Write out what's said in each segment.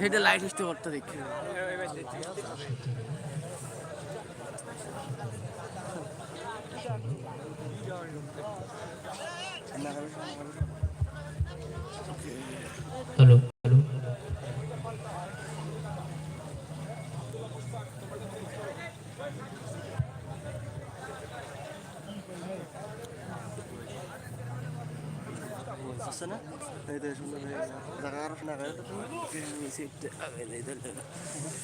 সেটা লাইট ইস্টে করতে দেখি। হ্যালো বুঝছে না তো সুন্দর হয়ে গেছে জায়গা আরও শোনা গেছে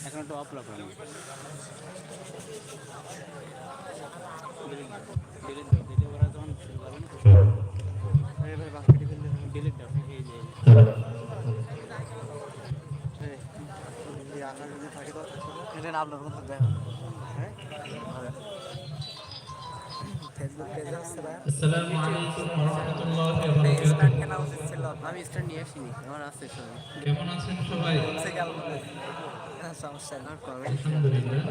এখন একটু অফ থাকতো না এটা আপনার মতো দেখো হ্যাঁ ফেসবুক পেজে হচ্ছে না আসসালামু আলাইকুম ওয়া রাহমাতুল্লাহি ওয়া স্টার্ট বারাকাতুহু কেনা উচিত ছিল আমি স্টার্ট নিয়ে আসিনি আমার আছে সবাই কেমন আছেন সবাই? সমস্যা না কমেন্ট আলহামদুলিল্লাহ।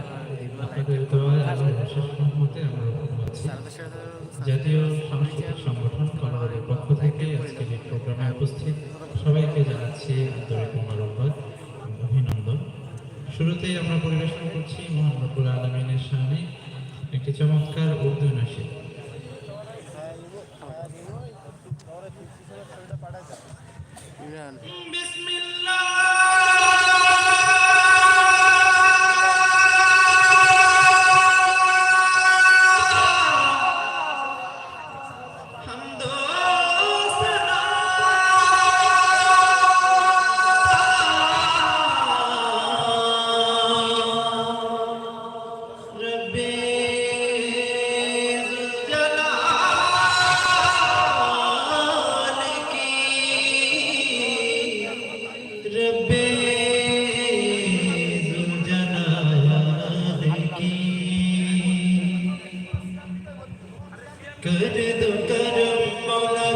আপনাদের দোয়ায় এবং বিশেষ রহমতে আমরা ভালো আছি। সারাদের সাথে জাতীয় সাংস্কৃতিক সংগঠন কলাবারের পক্ষ থেকে আজকের এই প্রোগ্রামে উপস্থিত সবাইকে জানাচ্ছি আন্তরিক মোবারকবাদ অভিনন্দন। শুরুতেই আমরা পরিবেশন করছি রব্বুল আলমিনের সামনে একটি চমৎকার উর্দু নাসিক ইমরান। করে দো করম মৌলা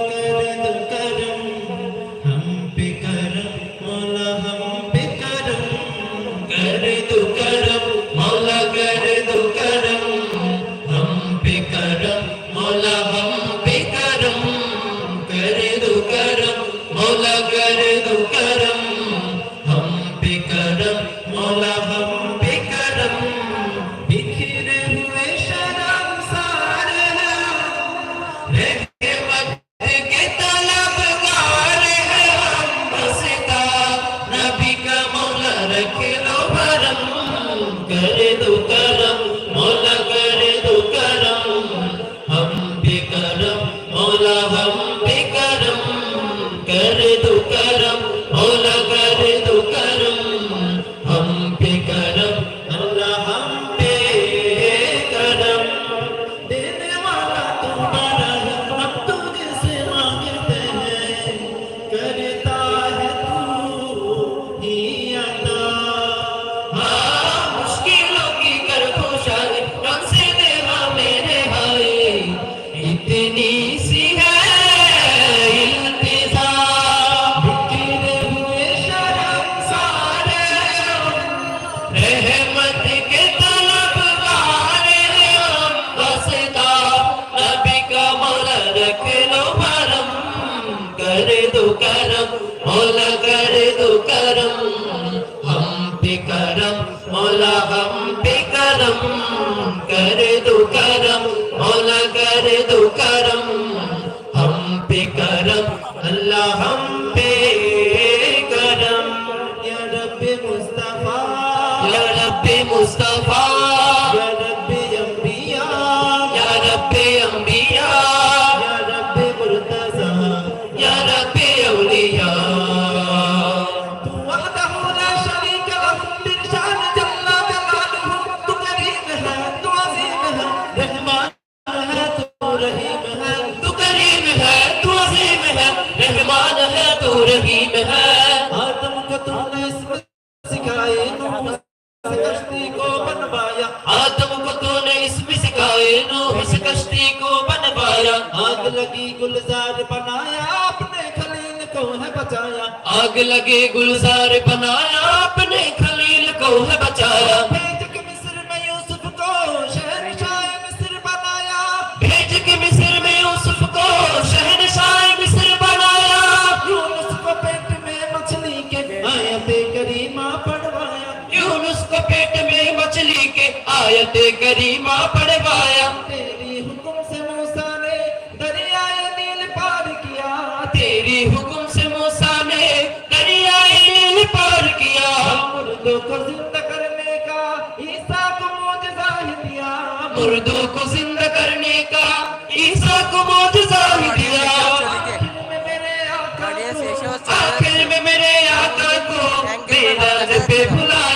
रख लो भरम कर दो करम मौला कर दो करम हम पे करम मौला हम पे करम कर दो करम मौला कर दो करम हम पे करम अल्लाह हम पे करम या रब मुस्तफा या रब मुस्तफा है रहमान है तो रहीम है। आदम को तुमने इसमत सिखाए नूह से कश्ती को बनवाया। आदम को तूने इसमें सिखाए नूह से कश्ती को बनवाया। आग लगी गुलजार बनाया आपने खलील को है बचाया। आग लगी गुलजार बनाया आपने खलील को है बचाया। पेट में मछली के आयत करीमा पड़वाया तेरी हुक्म से मूसा ने दरियाए नील पार किया। तेरी हुक्म से मूसा ने दरियाए नील पार किया। मुर्दों को ज़िंदा करने का ईसा को मौजजा दिया। मुर्दों को ज़िंदा करने का ईसा को मौजजा दिया। आखिर में मेरे आका को पे बुलाया।